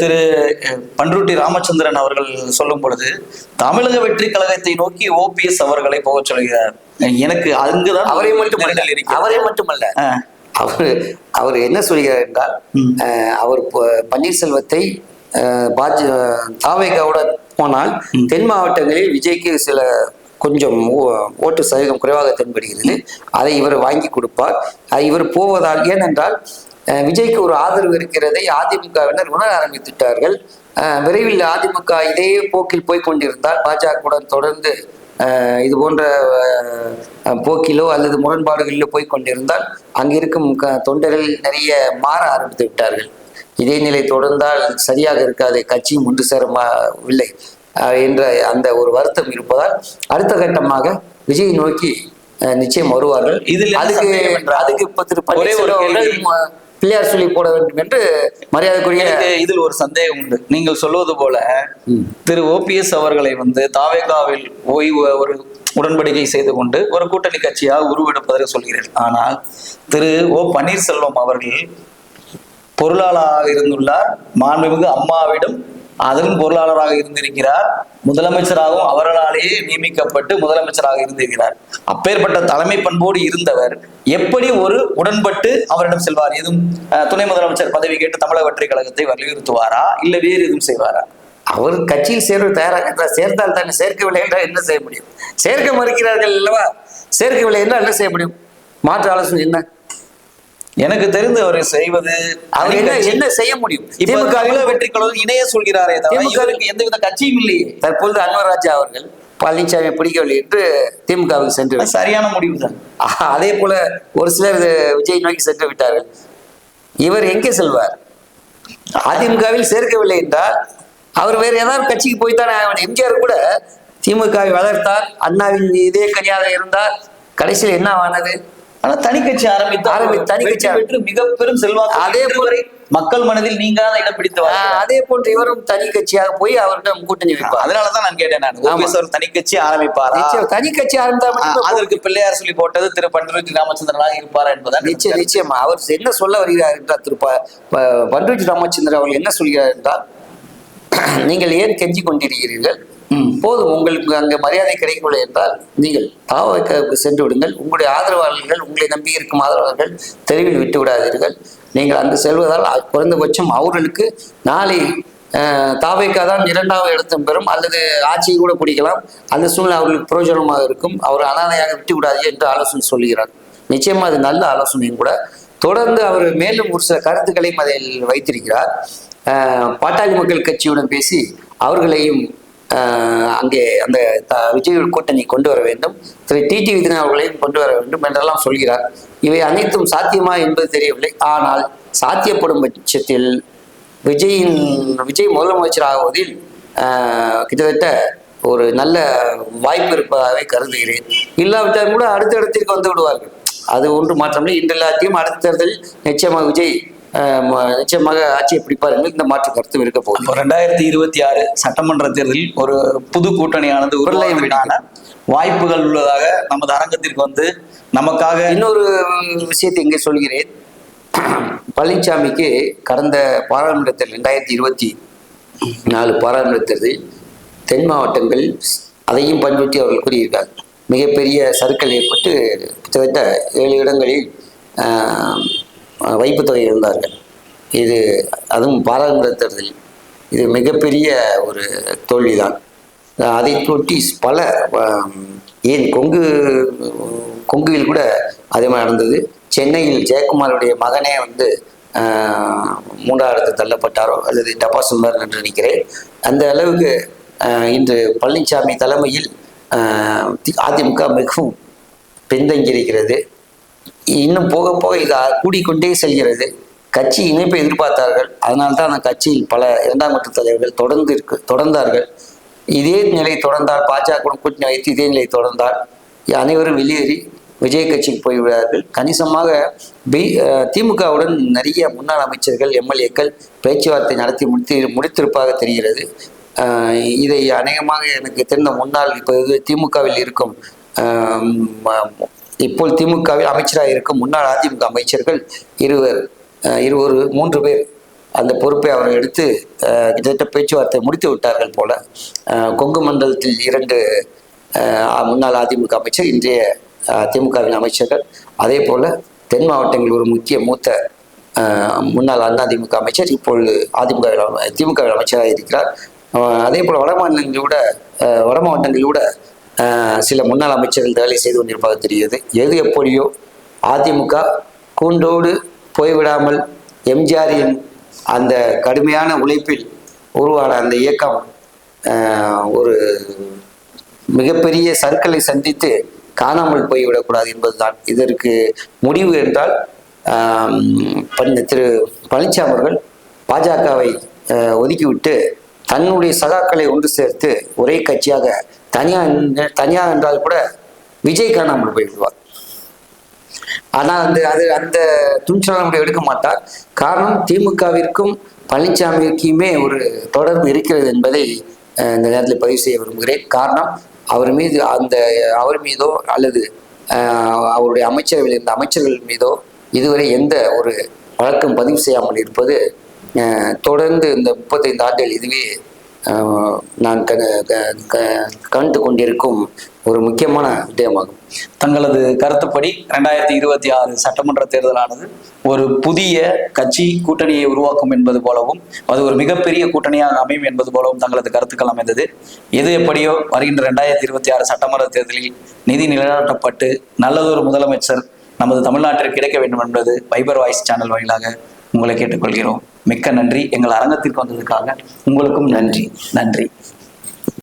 திரு பன்ருட்டி ராமச்சந்திரன் அவர்கள் சொல்லும் பொழுது தமிழக வெற்றி கழகத்தை நோக்கி ஓபிஎஸ் அவர்களை போகச் சொல்கிறார். எனக்கு அங்குதான் அவரை மட்டுமல்ல. அவரை மட்டுமல்ல. அவர் அவர் என்ன சொல்கிறார் என்றால் அவர் பன்னீர்செல்வத்தை பாஜ தாவேகாவோட போனால் தென் மாவட்டங்களில் விஜய்க்கு சில கொஞ்சம் ஓட்டு சதவீதம் குறைவாக தென்படுகிறது. அதை இவர் வாங்கி கொடுப்பார். இவர் போவதால் ஏனென்றால் விஜய்க்கு ஒரு ஆதரவு இருக்கிறதை அதிமுகவினர் உணர ஆரம்பித்துட்டார்கள் விரைவில் அதிமுக இதே போக்கில் போய் கொண்டிருந்தால் பாஜகவுடன் தொடர்ந்து இது போன்ற போக்கிலோ அல்லது முரண்பாடுகளிலோ போய் கொண்டிருந்தால் அங்கிருக்கும் தொண்டர்கள் நிறைய மாற ஆரம்பித்து விட்டார்கள். இதே நிலை தொடர்ந்தால் சரியாக இருக்காது கட்சியும் ஒன்று சேரவில்லை என்ற அந்த ஒரு வருத்தம் இருப்பதால் அடுத்த கட்டமாக விஜய் நோக்கி அஹ், நிச்சயம் வருவார்கள். இதில் அதுக்கு அதுக்கு இப்ப திரு பிள்ளையார் சொல்லி போட வேண்டும் என்று மரியாதைக்குரிய இதில் ஒரு சந்தேகம் உண்டு. நீங்கள் சொல்வது போல. திரு ஓபிஎஸ் அவர்களை வந்து தாவேகாவில் ஓய்வு ஒரு உடன்படிக்கை செய்து கொண்டு ஒரு கூட்டணி கட்சியாக உருவெடுப்பதாக சொல்கிறேன். ஆனால் திரு ஓ பன்னீர்செல்வம் அவர்கள் பொருளாளராக இருந்துள்ளார். மாண்புமிகு அம்மாவிடம் அதிலும் பொருளாளராக இருந்திருக்கிறார். முதலமைச்சராகவும் அவர்களாலேயே நியமிக்கப்பட்டு முதலமைச்சராக இருந்திருக்கிறார். அப்பேற்பட்ட தலைமை பண்போடு இருந்தவர் எப்படி ஒரு உடன்பட்டு அவரிடம் செல்வார்? எதுவும் துணை முதலமைச்சர் பதவி கேட்டு தமிழக வெற்றி கழகத்தை வலியுறுத்துவாரா? இல்ல வேறு எதுவும் செய்வாரா? அவர் கட்சியில் சேர்வு தயாராக இருக்கிறார். சேர்ந்தால் தானே சேர்க்கவில்லை என்றால் என்ன செய்ய முடியும்? சேர்க்க மறுக்கிறார்கள் அல்லவா? சேர்க்கவில்லை என்றால் என்ன செய்ய முடியும்? மாற்று ஆலோசனை என்ன? எனக்கு தெரிந்து அவர் செய்வது அவர் என்ன என்ன செய்ய முடியும்? திமுக வெற்றி கழகம் இணைய சொல்கிறாரே தவிர திமுக இவருக்கு எந்தவித கட்சியும் இல்லையே. தற்பொழுது அன்வர் ராஜா அவர்கள் பழனிசாமி பிடிக்கவில்லை என்று திமுகவுக்கு சென்று சரியான முடிவு தான். அதே போல ஒரு சிலர் விஜய் நோக்கி சென்று விட்டார்கள். இவர் எங்கே செல்வார்? அதிமுகவில் சேர்க்கவில்லை என்றால் அவர் வேற ஏதாவது கட்சிக்கு போய்த்தானே ஆகணும் எம்ஜிஆர் கூட திமுகவை வளர்த்தார் அண்ணாவின் இதே கனியாக இருந்தார். கடைசியில் என்ன ஆனது? ஆனா தனி கட்சி ஆரம்பித்து ஆரம்பி- தனி கட்சி வெற்றி பெற்று மிக பெரும் செல்வாக்கு அதே போல- மக்கள் மனதில் நீங்காத இடம் பிடித்தவர். அதே போன்று இவரும் தனி கட்சியாக போய் அவரிடம் கூட்டணி வைப்பார். அதனாலதான் நான் கேட்டேன் நான். ஓபிஎஸ் அவர் தனி கட்சி ஆரம்பிப்பாரா? தனி கட்சி ஆரம்பித்தா அதற்கு பிள்ளையார் சொல்லி போட்டது திரு பண்டருஜி ராமச்சந்திரனாக இருப்பாரா என்பதான் நிச்சயம் நிச்சயமா. அவர் என்ன சொல்ல வருகிறார் என்றால் திரு ப- ப- பண்ருட்டி ராமச்சந்திரன் அவர்கள் என்ன சொல்கிறார் என்றால் நீங்கள் ஏன் கெஞ்சி கொண்டிருக்கிறீர்கள். போதும். உங்களுக்கு அங்கே மரியாதை கிடைக்கவில்லை என்றால் நீங்கள் தாவக சென்று விடுங்கள். உங்களுடைய ஆதரவாளர்கள் உங்களை நம்பி இருக்கும் ஆதரவாளர்கள் தெருவில் விட்டு விடாதீர்கள். நீங்கள் அங்கு செல்வதால் குறைந்தபட்சம் அவர்களுக்கு நாளை தாவைக்கா தான் இரண்டாவது இடத்தம் பெறும். அல்லது ஆட்சியை கூட பிடிக்கலாம். அந்த சூழ்நிலை அவர்களுக்கு பிரயோஜனமாக இருக்கும். அவர் அனாதையாக விட்டு விடாது என்று ஆலோசனை சொல்கிறார் நிச்சயமா அது நல்ல ஆலோசனையும் கூட. தொடர்ந்து அவர் மேலும் ஒரு சில கருத்துக்களையும் அதில் வைத்திருக்கிறார். பாட்டாளி மக்கள் கட்சியுடன் பேசி அவர்களையும் அங்கே அந்த விஜய் கூட்டணி கொண்டு வர வேண்டும். திரு டிடி விதினா அவர்களையும் கொண்டு வர வேண்டும் என்றெல்லாம் சொல்கிறார். இவை அனைத்தும் சாத்தியமா என்பது தெரியவில்லை. ஆனால் சாத்தியப்படும் பட்சத்தில் விஜயின் விஜய் முதலமைச்சர் ஆகுவதில் கிட்டத்தட்ட ஒரு நல்ல வாய்ப்பு இருப்பதாகவே கருதுகிறேன். இல்லாவிட்டால் கூட அடுத்த இடத்திற்கு வந்து விடுவார்கள். அது ஒன்று மாற்றமில்லை இன்று எல்லாத்தையும் அடுத்த தேர்தலில் நிச்சயமாக விஜய் நிச்சயமாக ஆட்சியை பிடிப்பார் என்று இந்த மாற்று கருத்தும் இருக்க போகுது. ரெண்டாயிரத்தி இருபத்தி ஆறு சட்டமன்ற தேர்தலில் ஒரு புது கூட்டணியானது உருளையும் வாய்ப்புகள் உள்ளதாக நமது அரங்கத்திற்கு வந்து நமக்காக இன்னொரு விஷயத்தை இங்கே சொல்கிறேன். பழனிசாமிக்கு கடந்த பாராளுமன்ற தேர்தல் ரெண்டாயிரத்தி இருபத்தி நாலு பாராளுமன்ற தேர்தலில் தென் மாவட்டங்கள் அதையும் பண்பற்றி அவர்கள் கூறியிருக்கார். மிகப்பெரிய சறுக்கல் ஏற்பட்டு கிட்டத்தட்ட ஏழு இடங்களில் வைப்பு தொகை இருந்தார்கள். இது அதுவும் பாராளுமன்ற தேர்தலில் இது மிகப்பெரிய ஒரு தோல்விதான். அதை தொட்டி பல ஏன் கொங்கு கொங்குவில் கூட அதே மாதிரி நடந்தது. சென்னையில் ஜெயக்குமாருடைய மகனே வந்து ஆஹ், மூன்றாவது இடத்து தள்ளப்பட்டாரோ அல்லது டபாசுமார் என்று நினைக்கிறேன். அந்த அளவுக்கு இன்று பழனிசாமி தலைமையில் அதிமுக மிகவும் பின்தங்கியிருக்கிறது. இன்னும் போக போக இது கூடிக்கொண்டே செல்கிறது. கட்சி இணைப்பை எதிர்பார்த்தார்கள். அதனால்தான் அந்த கட்சியில் பல இரண்டாம் கட்ட தலைவர்கள் தொடர்ந்து இருக்கு தொடர்ந்தார்கள். இதே நிலை தொடர்ந்தால் பாஜக கூட்டணி வைத்து இதே நிலை தொடர்ந்தால் அனைவரும் வெளியேறி விஜய் கட்சிக்கு போய்விடார்கள் கணிசமாக பி திமுகவுடன் நிறைய முன்னாள் அமைச்சர்கள் எம்எல்ஏக்கள் பேச்சுவார்த்தை நடத்தி முடித்து முடித்திருப்பதாக தெரிகிறது. இதை அநேகமாக எனக்கு தெரிந்த முன்னாள் இப்போது திமுகவில் இருக்கும் இப்போ திமுகவில் அமைச்சராக இருக்கும் முன்னாள் அதிமுக அமைச்சர்கள் இருவர் இருவர் மூன்று பேர் அந்த பொறுப்பை அவர் எடுத்து கிட்டத்தட்ட பேச்சுவார்த்தை முடித்து விட்டார்கள் போல. கொங்கு மண்டலத்தில் இரண்டு முன்னாள் அதிமுக அமைச்சர் இன்றைய திமுகவின் அமைச்சர்கள். அதே போல தென் மாவட்டங்களில் ஒரு முக்கிய மூத்த முன்னாள் அதிமுக அமைச்சர் இப்பொழுது அதிமுக திமுக அமைச்சராக இருக்கிறார். அதே போல வட மாநிலங்களில் கூட வட மாவட்டங்களில் கூட சில முன்னாள் அமைச்சர்கள் வேலை செய்து கொண்டிருப்பதாக தெரிகிறது. எது எப்படியோ அதிமுக கூண்டோடு போய்விடாமல் எம்ஜிஆரின் அந்த கடுமையான உழைப்பில் உருவான அந்த இயக்கம் ஒரு மிகப்பெரிய சர்க்களை சந்தித்து காணாமல் போய்விடக்கூடாது என்பதுதான். இதற்கு முடிவு என்றால் திரு பழனிசாமி அவர்கள் பாஜகவை ஒதுக்கிவிட்டு தன்னுடைய சகாக்களை ஒன்று சேர்த்து ஒரே கட்சியாக தனியாக தனியாக என்றால் கூட விஜய் காணாமல் போய்விடுவார் ஆனால் அந்த அது அந்த துணிச்சலை நம்ம எடுக்க மாட்டார். காரணம் திமுகவிற்கும் பழனிசாமிக்குமே ஒரு தொடர்பு இருக்கிறது என்பதை இந்த நேரத்தில் பதிவு செய்ய விரும்புகிறேன். காரணம் அவர் மீது அந்த அவர் மீதோ அல்லது அவருடைய அமைச்சரவையில் இருந்த அமைச்சர்கள் மீதோ இதுவரை எந்த ஒரு வழக்கம் பதிவு செய்யாமல் இருப்பது தொடர்ந்து இந்த முப்பத்தைந்து ஆண்டுகள் இதுவே நான் க க- க- கண்டு கொண்டிருக்கும் ஒரு முக்கியமான விடயமாகும். தங்களது கருத்துப்படி ரெண்டாயிரத்தி இருபத்தி ஆறு சட்டமன்ற தேர்தலானது ஒரு புதிய கட்சி கூட்டணியை உருவாக்கும் என்பது போலவும் அது ஒரு மிகப்பெரிய கூட்டணியாக அமையும் என்பது போலவும் தங்களது கருத்துக்கள் அமைந்தது. எது எப்படியோ வருகின்ற ரெண்டாயிரத்தி இருபத்தி ஆறு சட்டமன்ற தேர்தலில் நிதி நிலைநாட்டப்பட்டு நல்லதொரு முதலமைச்சர் நமது தமிழ்நாட்டிற்கு கிடைக்க வேண்டும் என்பது வைபர் வாய்ஸ் சேனல் வாயிலாக உங்களை கேட்டுக்கொள்கிறோம். மிக்க நன்றி. எங்கள் அரங்கத்திற்கு வந்ததுக்காக உங்களுக்கும் நன்றி. நன்றி.